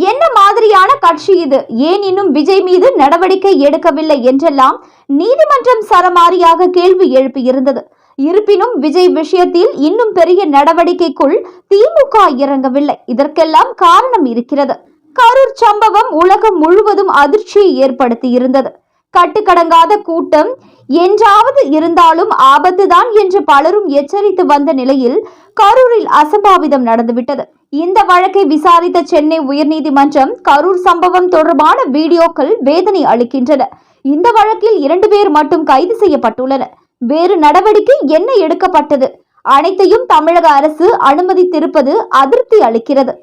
என்ன மாதிரியான கட்சி இது? ஏன் இன்னும் விஜய் மீது நடவடிக்கை எடுக்கவில்லை என்றெல்லாம் நீதிமன்றம் சரமாரியாக கேள்வி எழுப்பியிருந்தது. இருப்பினும் விஜய் விஷயத்தில் இன்னும் பெரிய நடவடிக்கைக்குள் திமுக இறங்கவில்லை. இதற்கெல்லாம் காரணம் இருக்கிறது. கரூர் சம்பவம் உலகம் முழுவதும் அதிர்ச்சியை ஏற்படுத்தியிருந்தது. கட்டுக்கடங்காத கூட்டம் என்றாவது இருந்தாலும் ஆபத்துதான் என்று பலரும் எச்சரித்து வந்த நிலையில் கரூரில் அசம்பாவிதம் நடந்துவிட்டது. இந்த வழக்கை விசாரித்த சென்னை உயர்நீதிமன்றம் கரூர் சம்பவம் தொடர்பான வீடியோக்கள் வேதனை அளிக்கின்றன. இந்த வழக்கில் இரண்டு பேர் மட்டும் கைது செய்யப்பட்டுள்ளனர். வேறு நடவடிக்கை என்ன எடுக்கப்பட்டது? அனைத்தையும் தமிழக அரசு அனுமதித்திருப்பது அதிருப்தி அளிக்கிறது.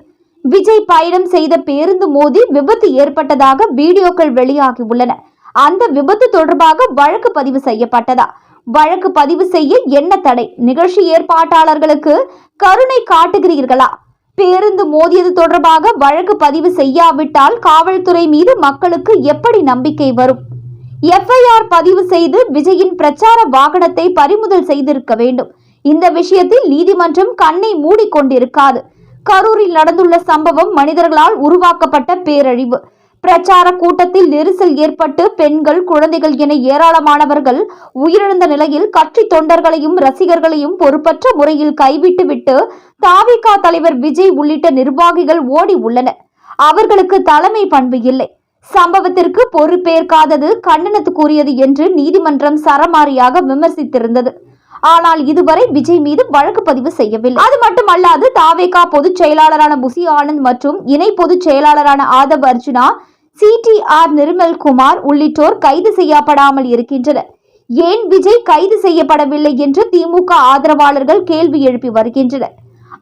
விஜய் பயணம் செய்த பேருந்து மோதி விபத்து ஏற்பட்டதாக வீடியோக்கள் வெளியாகியுள்ளன. அந்த விபத்து தொடர்பாக வழக்கு பதிவு செய்யப்பட்டதா? வழக்கு பதிவு செய்ய என்ன தடை? நிகழ்ச்சி ஏற்பாட்டாளர்களுக்கு கருணை காட்டுகிறீர்களா? பேருந்து மோதியது தொடர்பாக வழக்கு பதிவு செய்யாவிட்டால் காவல்துறை மீது மக்களுக்கு எப்படி நம்பிக்கை வரும்? எஃப்ஐஆர் பதிவு செய்து விஜயின் பிரச்சார வாகனத்தை பறிமுதல் செய்திருக்க வேண்டும். இந்த விஷயத்தில் நீதிமன்றம் கண்ணை மூடிக்கொண்டிருக்காது. கரூரில் நடந்துள்ள சம்பவம் மனிதர்களால் உருவாக்கப்பட்ட பேரழிவு. பிரச்சார கூட்டத்தில் நெரிசல் ஏற்பட்டு பெண்கள் குழந்தைகள் என ஏராளமானவர்கள் உயிரிழந்த நிலையில் கட்சி தொண்டர்களையும் ரசிகர்களையும் பொறுப்பற்ற முறையில் கைவிட்டுவிட்டு தாவிகா தலைவர் விஜய் உள்ளிட்ட நிர்வாகிகள் ஓடி உள்ளனர். அவர்களுக்கு தலைமை பண்பு இல்லை. சம்பவத்திற்கு பொறுப்பேற்காதது கண்டனத்துக்குரியது என்று நீதிமன்றம் சரமாரியாக விமர்சித்திருந்தது. ஆனால் இதுவரை விஜய் மீது வழக்கு பதிவு செய்யவில்லை. அது மட்டுமல்லாது தாவேகா பொதுச் செயலாளரான புசி ஆனந்த் மற்றும் இணை பொதுச் செயலாளரான ஆதவ் அர்ஜுனா சிடிஆர் நிர்மல் குமார் உள்ளிட்டோர் கைது செய்யப்படாமல் இருக்கின்றனர். ஏன் விஜய் கைது செய்யப்படவில்லை என்று திமுக ஆதரவாளர்கள் கேள்வி எழுப்பி வருகின்றனர்.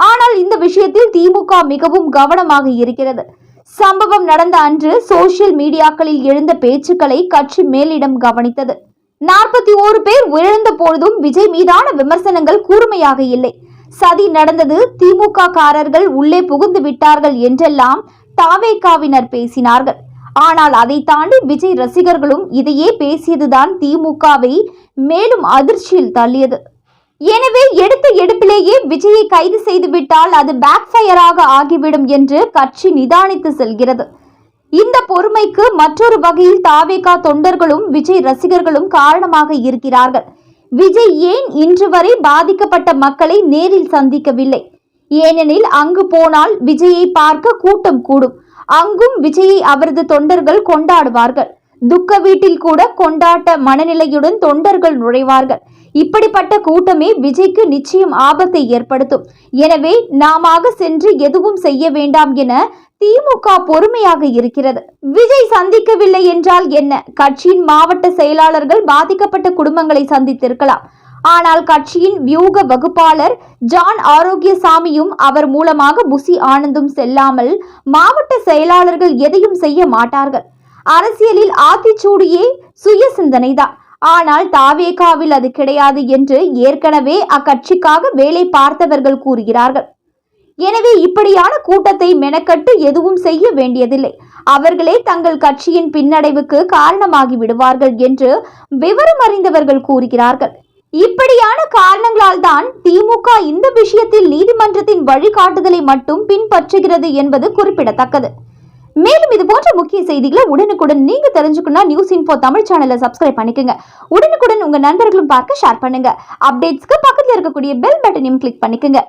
ஆனால் இந்த விஷயத்தில் திமுக மிகவும் கவனமாக இருக்கிறது. சம்பவம் நடந்த அன்று சோசியல் மீடியாக்களில் எழுந்த பேச்சுக்களை கட்சி மேலிடம் கவனித்தது. நாற்பத்தி ஓரு பேர் உயிரிழந்த பொழுதும் விஜய் மீதான விமர்சனங்கள் கூர்மையாக இல்லை. சதி நடந்தது திமுக காரர்கள் உள்ளே புகுந்து விட்டார்கள் என்றெல்லாம் தாவேகாவினர் பேசினார்கள். ஆனால் அதை தாண்டி விஜய் ரசிகர்களும் இதையே பேசியதுதான் திமுகவை மேலும் அதிர்ச்சியில் தள்ளியது. எனவே எடுத்த எடுப்பிலேயே விஜயை கைது செய்துவிட்டால் அது பேக் ஃபயராக ஆகிவிடும் என்று கட்சி நிதானித்து செல்கிறது. இந்த பொறுமைக்கு மற்றொரு வகையில் தாவேகா தொண்டர்களும் விஜய் ரசிகர்களும் காரணமாக இருக்கிறார்கள். விஜய் ஏன் இன்று வரை பாதிக்கப்பட்ட மக்களை நேரில் சந்திக்கவில்லை? ஏனெனில் அங்கு போனால் விஜயை பார்க்க கூட்டம் கூடும். அங்கும் விஜயை அவரது தொண்டர்கள் கொண்டாடுவார்கள். துக்க வீட்டில் கூட கொண்டாட்ட மனநிலையுடன் தொண்டர்கள் நுழைவார்கள். இப்படிப்பட்ட கூட்டமே விஜய்க்கு நிச்சயம் ஆபத்தை ஏற்படுத்தும். எனவே நாமாக சென்று எதுவும் செய்ய வேண்டாம் என திமுக பொறுமையாக இருக்கிறது. விஜய் சந்திக்கவில்லை என்றால் என்ன? கட்சியின் மாவட்ட செயலாளர்கள் பாதிக்கப்பட்ட குடும்பங்களை சந்தித்திருக்கலாம். ஆனால் கட்சியின் வியூக வகுப்பாளர் ஜான் ஆரோக்கியசாமியும் அவர் மூலமாக புசி ஆனந்தும் செல்லாமல் மாவட்ட செயலாளர்கள் எதையும் செய்ய மாட்டார்கள். அரசியலில் ஆத்திச்சூடியே சுய சிந்தனைதான் ஆனால் தாவேகாவில் அது கிடையாது என்று ஏற்கனவே அக்கட்சிக்காக வேலை பார்த்தவர்கள் கூறுகிறார்கள். எனவே இப்படியான கூட்டத்தை மெனக்கட்டு எதுவும் செய்ய வேண்டியதில்லை. அவர்களே தங்கள் கட்சியின் பின்னடைவுக்கு காரணமாகி விடுவார்கள் என்று விவரம் அறிந்தவர்கள் கூறுகிறார்கள். இப்படியான காரணங்களால் தான் திமுக இந்த விஷயத்தில் நீதிமன்றத்தின் வழிகாட்டுதலை மட்டும் பின்பற்றுகிறது என்பது குறிப்பிடத்தக்கது. மேலும் இது போன்ற முக்கிய செய்திகளை உடனுக்குடன் நீங்க தெரிஞ்சுக்கணும்னா நியூஸ் இன்ஃபோ தமிழ் சேனலை சப்ஸ்கிரைப் பண்ணிக்கோங்க. உடனுக்குடன் உங்க நண்பர்களும் பார்க்க ஷேர் பண்ணுங்க. அப்டேட்ஸ்க்கு பக்கத்தில் இருக்கக்கூடிய பெல் பட்டனையும் கிளிக் பண்ணிக்கோங்க.